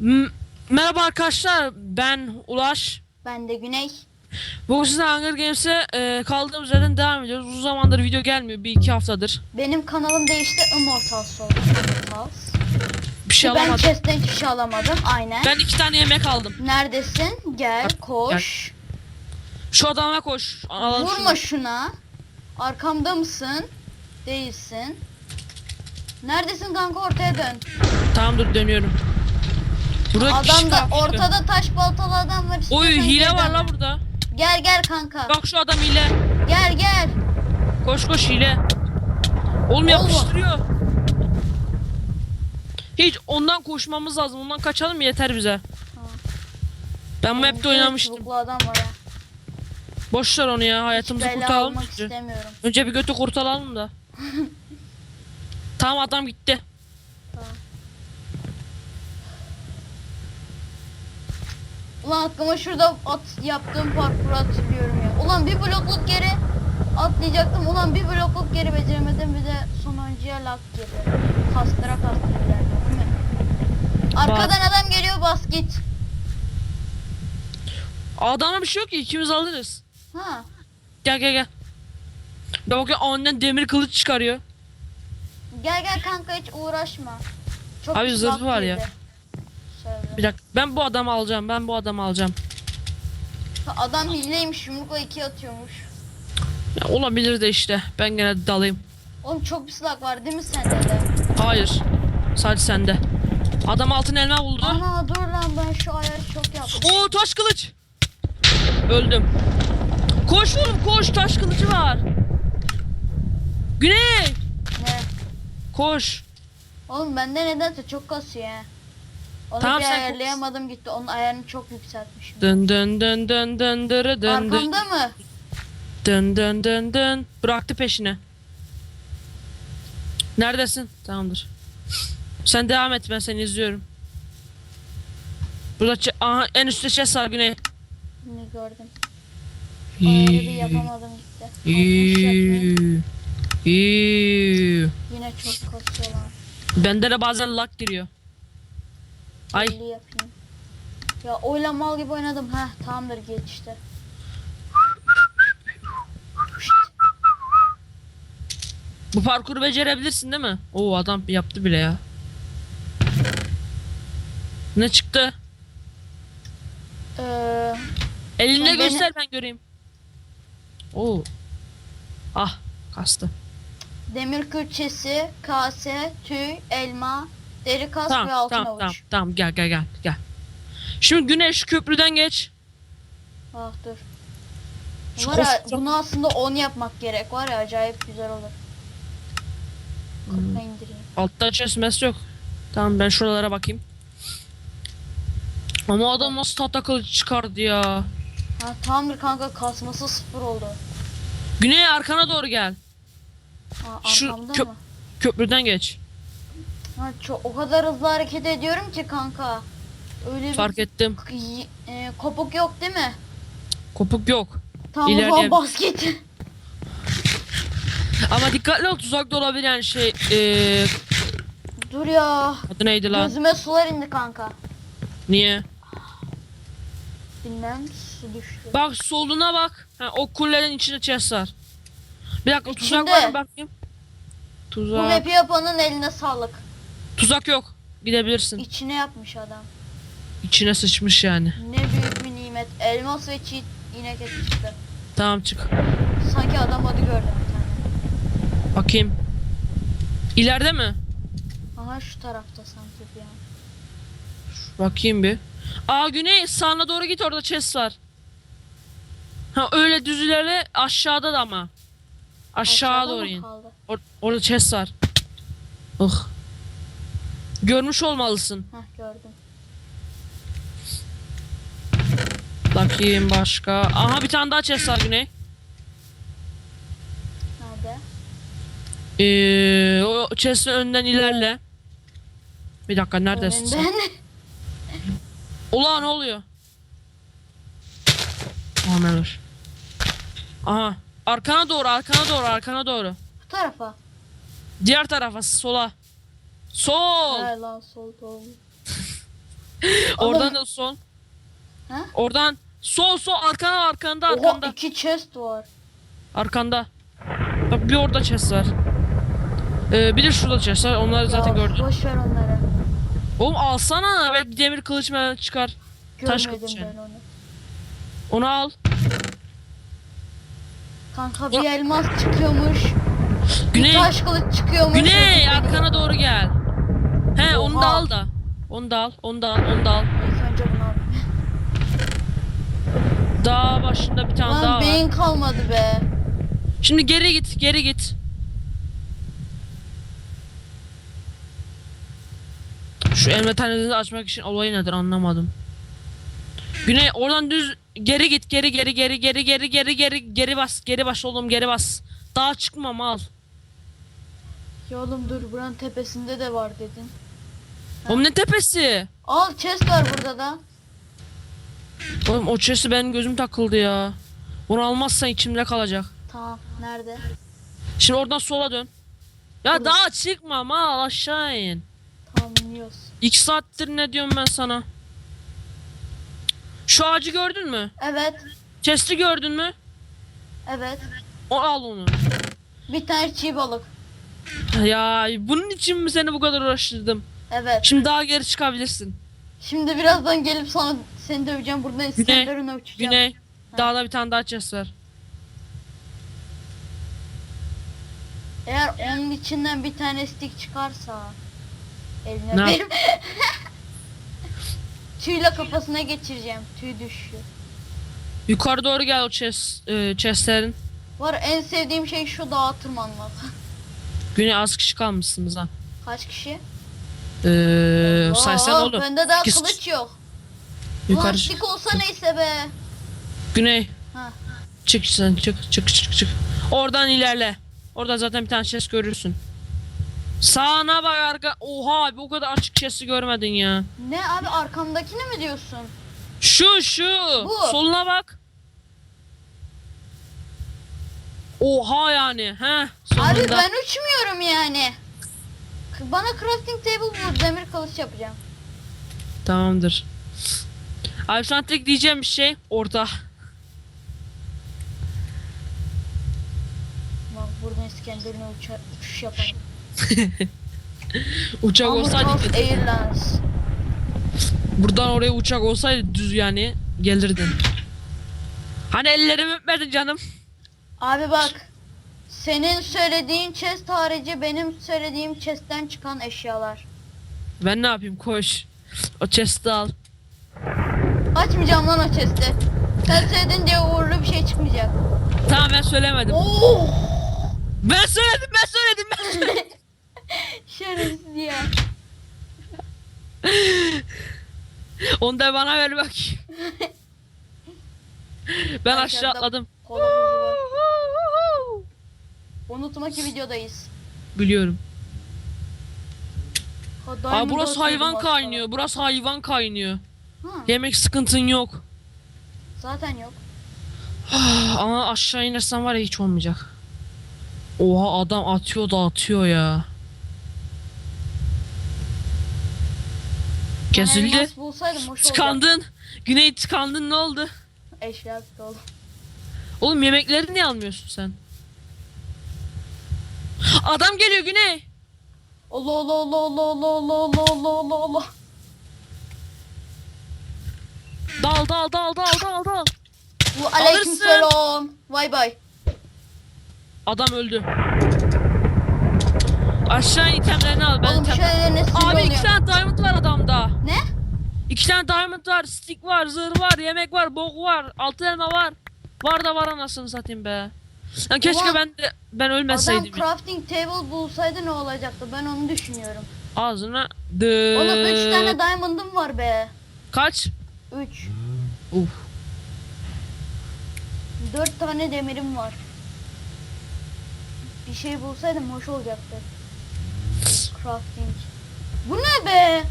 M- Merhaba arkadaşlar ben Ulaş. Ben de Güney. Bugün size Hunger Games'e e, kaldığımız yerden devam ediyoruz. Uzun zamandır video gelmiyor. Bir iki haftadır. Benim kanalım değişti Immortals oldu. Immortals. Bir şey ben alamadım. chest'ten hiçbir şey alamadım. Aynen. Ben iki tane yemek aldım. Neredesin? Gel, koş. Şu adama koş. Alalım şunu. Vurma şuna. Arkamda mısın? Değilsin. Neredesin kanka ortaya dön. Tamam dur dönüyorum. Burada kişi Adam da ortada taş baltalı adam var. Oy istiyorsan hile var dön. la burada. Gel gel kanka. Bak şu adam hile. Gel gel. Koş koş hile. Oğlum yapıştırıyor. Hiç ondan koşmamız lazım. Ondan kaçalım yeter bize. Ben bu Önümüzde oynamıştım. çubuklu adam var ha. Boş ver onu ya. Hayatımızı kurtaralım. önce. istemiyorum. Önce bir götü kurtaralım da. tamam adam gitti. Ulan aklıma şurada at yaptığım parkuru hatırlıyorum ya. Ulan bir blokluk geri atlayacaktım. Ulan bir blokluk geri beceremedim. Bir de sonuncuya lak girdi. Kastıra kastıra değil mi? Arkadan adam geliyor bas git. Adama bir şey yok ki ikimiz alırız. Ha. Gel gel gel. Ya bakıyor ondan demir kılıç çıkarıyor. Gel gel kanka hiç uğraşma. Çok Abi zırhı var ya. Bir dakika ben bu adamı alacağım. Ben bu adamı alacağım. Adam hileymiş yumrukla iki atıyormuş. Ya olabilir de işte. Ben gene dalayım. Oğlum çok bir silah var değil mi sende de? Hayır. Sadece sende. Adam altın elma buldu. Ana dur lan ben şu ayarı çok yaptım. Oo taş kılıç. Öldüm. Koş oğlum koş taş kılıcı var. Güney. Ne? Koş. Oğlum bende nedense çok kasıyor he. Onu Tamam, bir sen ayarlayamadım gitti. Onun ayarını çok yükseltmişim. Dın dın dın dın dın dırı dın dın Arkamda mı? dın dın dın dın. Bıraktı peşine. Neredesin? Tamamdır. Sen devam et ben seni izliyorum. Burada çe- Aha, en üstte chest var Güney. Ne gördüm. Ayarı bir yapamadım gitti. İyi. İyi. Yine çok kasıyorlar. Bende de bazen lag giriyor. Ay 50 yapayım. Ya oyla mal gibi oynadım. Heh tamamdır geç işte. bu parkuru becerebilirsin değil mi? Oo adam yaptı bile ya. Ne çıktı? Ee, Eline Ben- göster ben göreyim. Oo. Ah kastı. demir külçesi, kase, tüy, elma, deri kas ve Tamam altın tamam avuç. tamam tamam gel gel gel gel. Şimdi Güneş köprüden geç. Ah dur. Şu Var ya, bunu aslında 10 yapmak gerek. Var ya acayip güzel olur. Hmm. Altta çesmez yok. Tamam ben şuralara bakayım. Ama adam nasıl tahta kılıç çıkardı ya. Ha tamamdır kanka kasması sıfır oldu. Güney arkana doğru gel. Ha, Şu köp- mı? Köprüden geç. Ha, çok, o kadar hızlı hareket ediyorum ki kanka. Öyle bir Fark ettim. e, kopuk yok değil mi? Kopuk yok. Tamam o İleride- zaman bas git. Ama dikkatli ol tuzak da olabilir yani şey eee Dur ya. adı neydi lan? Gözüme sular indi kanka. Niye? Bilmem su düştü. Bak soluna bak. Ha, o kulelerin içinde chest var. Bir dakika tuzak İçinde. var mı bakayım? Bu Tuzak. map'i yapanın eline sağlık. Tuzak yok. Gidebilirsin. İçine yapmış adam. İçine sıçmış yani. Ne büyük bir nimet. Elmas ve çiğ inek eti çıktı. Tamam çık. Sanki adam adı gördüm bir tane. Bakayım. İleride mi? Aha şu tarafta sanki bir an. Bakayım bir. Aa güney sağına doğru git orada chest var. Ha öyle düz ilerle aşağıda da ama. Aşağı Aşağıda doğru in. kaldı? Or- orada chest var. Ih. Görmüş olmalısın. Heh gördüm. Bakayım başka. Aha bir tane daha chest var Güney. Nerede? Ee, o chest'in önünden ilerle. Bir dakika neredesin sen? Önünden. Ulan ne oluyor? Var? Aha. Arkana doğru, arkana doğru, arkana doğru. Bu tarafa. Diğer tarafa, sola. Sol. He lan sol doğru. Oradan da sol. Ha? Oradan sol sol arkana arkanda Oha arkanda. iki chest var. Arkanda. Bak bir orada chest var. Ee, bir de şurada chest var. Onları zaten Ya, gördüm. Boş ver onları. Oğlum alsana. Belki demir kılıç mı çıkar. Taş Görmedim kılıç ben onu. Onu al. Kanka bir elmas çıkıyormuş. Güney. Bir taş kılıç çıkıyormuş. Güney arkana doğru gel. He onu da Oha. al da. Onu da al. Onu da al. Onu da al. İlk önce bunu al. Dağ başında bir tane daha Lan var. beyin kalmadı be. Şimdi geri git. Geri git. Şu tanesi açmak için olayı nedir anlamadım. Güney oradan düz geri git geri geri geri geri geri geri geri geri bas geri bas oğlum geri bas. Daha çıkma mal. Ya oğlum dur buranın tepesinde de var dedin. Oğlum ne tepesi? Al chest var burada da. Oğlum o chest'i benim gözüm takıldı ya. Bunu almazsan içimde kalacak. Tamam nerede? Şimdi oradan sola dön. Ya daha çıkma mal aşağı in. Tamam iniyoruz. İki saattir ne diyorum ben sana? Şu ağacı gördün mü? Evet. Chest'i gördün mü? Evet. O al onu. Bir tane çiğ balık. Ya bunun için mi seni bu kadar uğraştırdım? Evet. Şimdi daha geri çıkabilirsin. Şimdi birazdan gelip sana seni döveceğim. Buradan İskenderun'a uçacağım. Güney. Dağda bir tane daha chest var. Eğer onun içinden bir tane stick çıkarsa eline Ne benim tüyle kafasına geçireceğim. Tüy düşüyor. Yukarı doğru gel o chest, e, chestlerin. Var en sevdiğim şey şu dağa tırmanmak. Güney az kişi kalmışsınız ha. Kaç kişi? Ee, saysan Oo, olur. Bende daha İkisi- kılıç yok. Yukarı stick olsa neyse be. Güney. Ha. Çık sen çık çık çık çık. Oradan ilerle. Orada zaten bir tane chest görürsün. Sağına bak arka. Oha abi o kadar açık chest'i görmedin ya. Ne abi arkamdakini mi diyorsun? Şu şu. Bu. Soluna bak. Oha yani. He. Sonunda. Abi ben uçmuyorum yani. Bana crafting table bul demir kılıç yapacağım. Tamamdır. Abi sana tek diyeceğim bir şey orta. Bak buradan İskenderun'a uça- uçuş yaparım. Uçak olsaydı Amurtos Airlines. buradan oraya uçak olsaydı düz yani gelirdin. Hani ellerimi öpmedin canım. Abi bak. Senin söylediğin chest harici benim söylediğim chestten çıkan eşyalar. Ben ne yapayım koş. O chest'i al. Açmayacağım lan o chest'i. Sen söyledin diye uğurlu bir şey çıkmayacak. Tamam ben söylemedim. Oh! Ben söyledim ben söyledim ben söyledim. Şerefsiz ya. Onu da bana ver bak. ben aşağı atladım. Kolamız var. Unutma ki videodayız. Biliyorum. Ha, Aa Diamond burası hayvan az kaynıyor. Burası hayvan kaynıyor. Ha, Yemek sıkıntın yok. zaten yok. Ama aşağı inersen var ya hiç olmayacak. Oha adam atıyor da atıyor ya. Kesildi. elmas bulsaydım hoş olacaktı. Tıkandın. Güney tıkandın ne oldu? Eşya oğlum. Oğlum yemekleri niye almıyorsun sen? Adam geliyor Güney. Allah Allah Allah Allah Allah Allah Allah Allah Allah Allah. Dal dal dal dal dal dal. Bu aleykümselam. Vay bay. Adam öldü. Aşağı in itemlerini al. Ben Oğlum item- şöyle Abi iki tane diamond var adamda. Ne? İki tane diamond var, stick var, zırh var, yemek var, bok var, altın elma var. Var da var anasını satayım be. Lan keşke Ulan, ben de ben Adam ölmeseydim. crafting table bulsaydı ne olacaktı? Ben onu düşünüyorum. Ağzına dı. Oğlum 3 tane diamond'ım var be. Kaç? 3. Uf. 4 tane demirim var. Bir şey bulsaydım hoş olacaktı. Crafting. Bu ne be?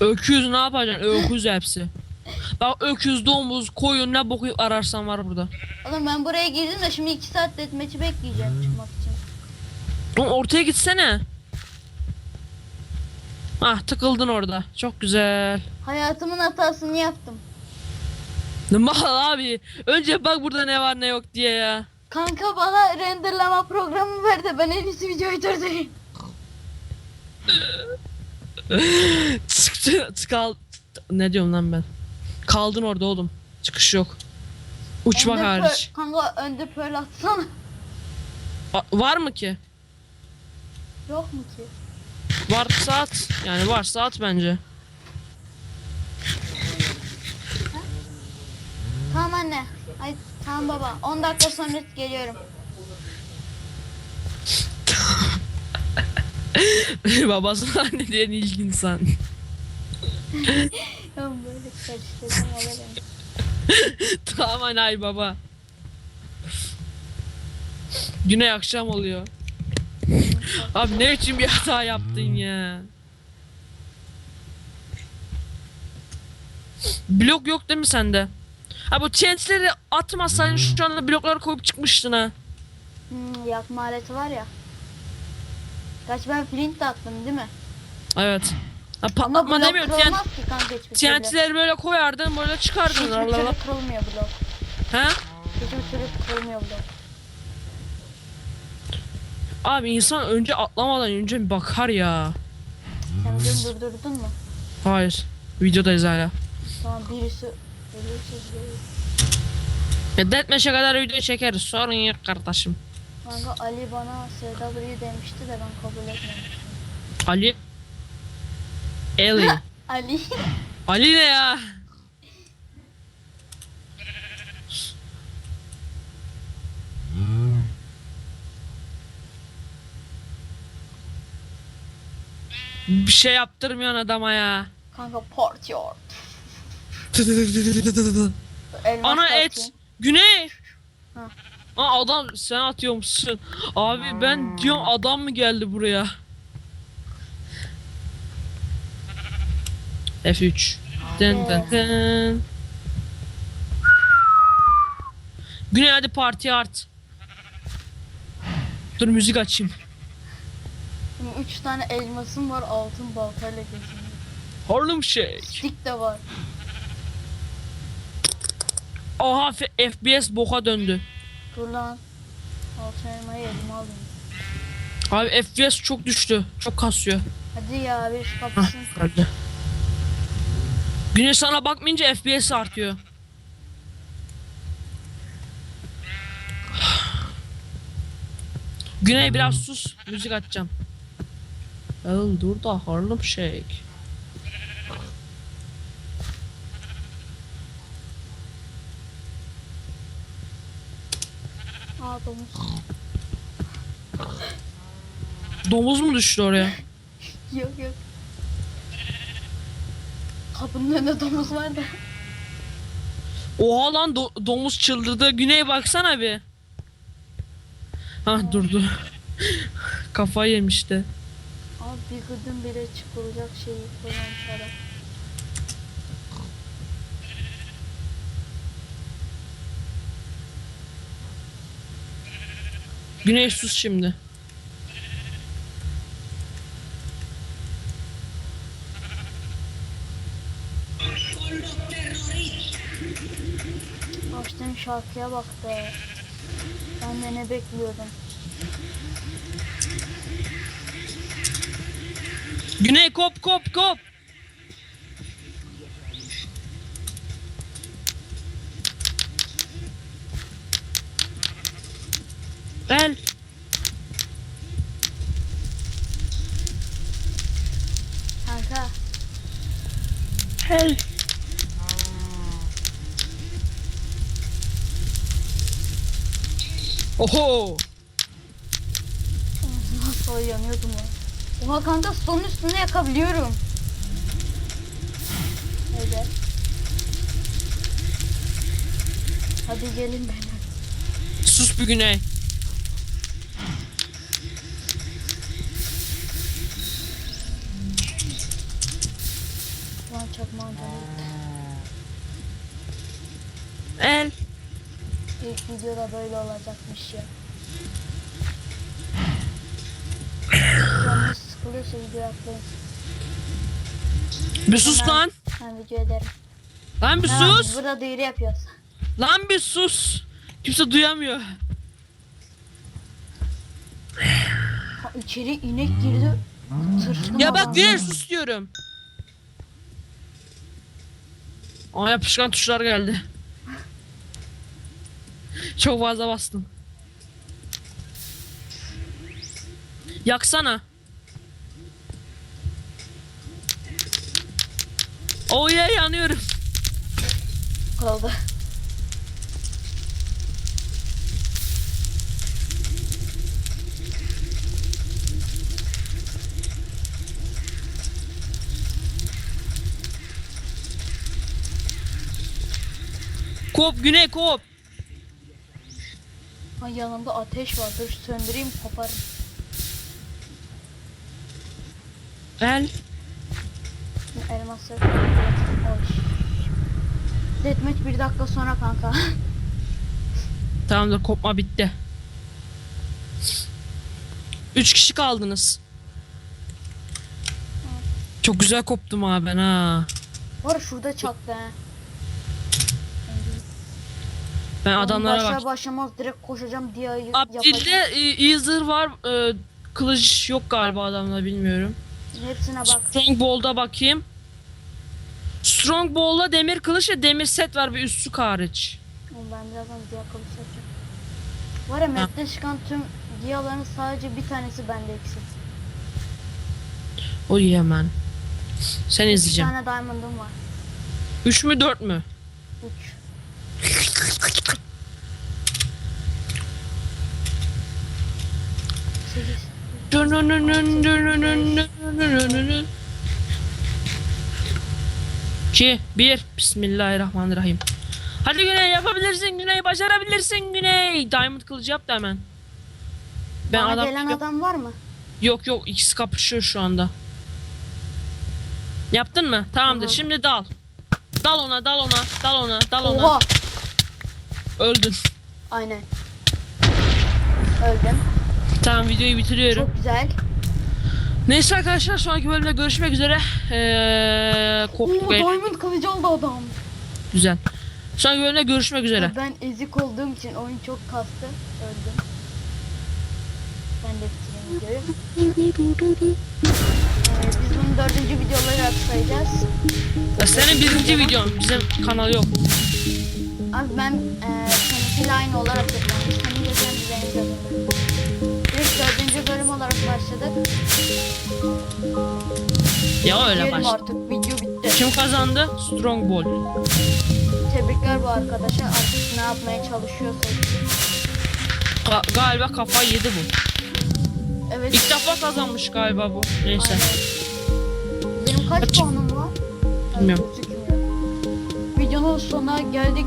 Öküz ne yapacaksın? Öküz hepsi. Bak öküz, domuz, koyun ne boku ararsan var burada. Oğlum ben buraya girdim de şimdi 2 saat deathmatch'i bekleyeceğim çıkmak için. Oğlum ortaya gitsene. Ah tıkıldın orada. Çok güzel. Hayatımın hatasını yaptım. Mal abi. Önce bak burada ne var ne yok diye ya. Kanka bana renderlama programı verdi. Ben en iyisi videoyu durdurayım. Çıktı. Çıkal. Ne diyorum lan ben? Kaldın orada oğlum. Çıkış yok. Uçmak Ender hariç. Pearl- Kanka önde pearl atsana. A- var mı ki? Yok mu ki? Var saat. Yani var saat bence. Tamam anne. Ay tamam baba. 10 dakika sonra geliyorum. Babası anne diyen ilk insan. Ben böyle karıştırdım olayı. tamam anne ay baba. Güney akşam oluyor. Abi ne için bir hata yaptın ya? Blok yok değil mi sende? Ha bu chance'leri atmasaydın şu anda blokları koyup çıkmıştın ha. Hmm, yakma aleti var ya. Kaç ben flint attım değil mi? Evet. Ha, Ama patlatma blok demiyorum. kırılmaz ki kanka hiçbir türlü. TNT'leri böyle koyardın böyle çıkardın. Hiçbir Allah Allah. türlü kırılmıyor blok. Ha? Hiçbir türlü kırılmıyor blok. Abi insan önce atlamadan önce bir bakar ya. Sen beni durdurdun mu? Hayır. Videodayız hala. Tamam birisi ölürse ölür. Ya Deathmatch'e kadar video çekeriz. Sorun yok kardeşim. Kanka Ali bana SW demişti de ben kabul etmedim. Ali. Eli. Ali. Ali ne ya? Bir şey yaptırmıyorsun adama ya. Kanka port your. Elmas Ana et. Güney. Ha. Aa adam sen atıyormuşsun. Abi ben diyorum adam mı geldi buraya? F3. Dın dın dın. Güney hadi parti art. Dur müzik açayım. Şimdi üç tane elmasım var altın baltayla geziniyor. Harlem Shake. Stick de var. Oha F- FPS boka döndü. Dur lan. Altın elmayı elime alayım. Abi FPS çok düştü. Çok kasıyor. Hadi ya bir Hah kapısın. Güneş sana bakmayınca FPS artıyor. Güney biraz sus. Müzik açacağım. El dur da Harlem Shake. Aa domuz. Domuz mu düştü oraya? Yok yok. Kapının önünde domuz var da. Oha lan do- domuz çıldırdı. Güney baksana bir. Ha durdu. Kafayı yemişti. Abi bir gıdım bile çıkılacak şeyi koymamış adam. Güney sus şimdi. Açtığın şarkıya bak be. Ben de ne bekliyordum. Güney kop kop kop. El. Kanka El. Oho. nasıl yanıyordum ya. Oha kanka stolun üstünde yakabiliyorum. Evet. Hadi gelin beni. Sus bir güney. Videoda böyle olacakmış ya. Canınız sıkılıyorsa video atlayın. Bir sus lan. Ben video ederim. Lan bir Tamam, sus. burada duyuru yapıyoruz. Lan bir sus. Kimse duyamıyor. Ha, içeri inek girdi. Tırstım Ya bak diğer sus diyorum. Aa yapışkan tuşlar geldi. Çok fazla bastım. Yaksana. Oh yeah yanıyorum. Kaldı. Kop güney kop. Ha, yanımda ateş var. Dur söndüreyim koparım. El. Elması. Oy. Deathmatch bir dakika sonra kanka. Tamamdır kopma bitti. Üç kişi kaldınız. Çok güzel koptum abi ben ha. Var şurada çaktı he. Ben adamlara başlar bak. başlamaz direkt koşacağım diye. Abdil'de e, zırh var. E, kılıç yok galiba adamda bilmiyorum. Hepsine bak. Strongbowl'da bakayım. Strongbowl'da demir kılıç ve demir set var bir üstü hariç. Ben birazdan diye kılıç yapacağım. Var ya map'te çıkan tüm diyaların sadece bir tanesi bende eksik. O iyi hemen. Sen Bir izleyeceğim. tane diamond'ım var. 3 mü 4 mü? 3. 2 1 Bismillahirrahmanirrahim. Hadi Güney yapabilirsin Güney başarabilirsin Güney. Diamond kılıcı yap da hemen. Ben Bana adam gelen adam var mı? yok yok ikisi kapışıyor şu anda. Yaptın mı? Tamamdır. Tamam. Şimdi dal. Dal ona, dal ona, dal ona, dal ona. Oha. Öldün. Aynen. Öldüm. Tamam videoyu bitiriyorum. Çok güzel. Neyse arkadaşlar sonraki bölümde görüşmek üzere. Ee, Oo, diamond kılıcı aldı adam. Güzel. Sonraki bölümde görüşmek üzere. Ben ezik olduğum için oyun çok kastı. Öldüm. Ben de bitireyim videoyu. Ee, biz bunu dördüncü video olarak sayacağız. Ya senin birinci videon. Bizim kanal yok. Abi ben e, seninkiyle aynı olarak yapıyorum. Senin başladık. Ya öyle Diyelim baş. artık video bitti. Kim kazandı? Strong Ball. Tebrikler bu arkadaşa. Artık ne yapmaya çalışıyorsa. Ga- galiba kafa yedi bu. Evet. İlk defa kazanmış galiba bu. Neyse. Aynen. Benim kaç Kaç? puanım var? Bilmiyorum. Videonun sonuna geldik.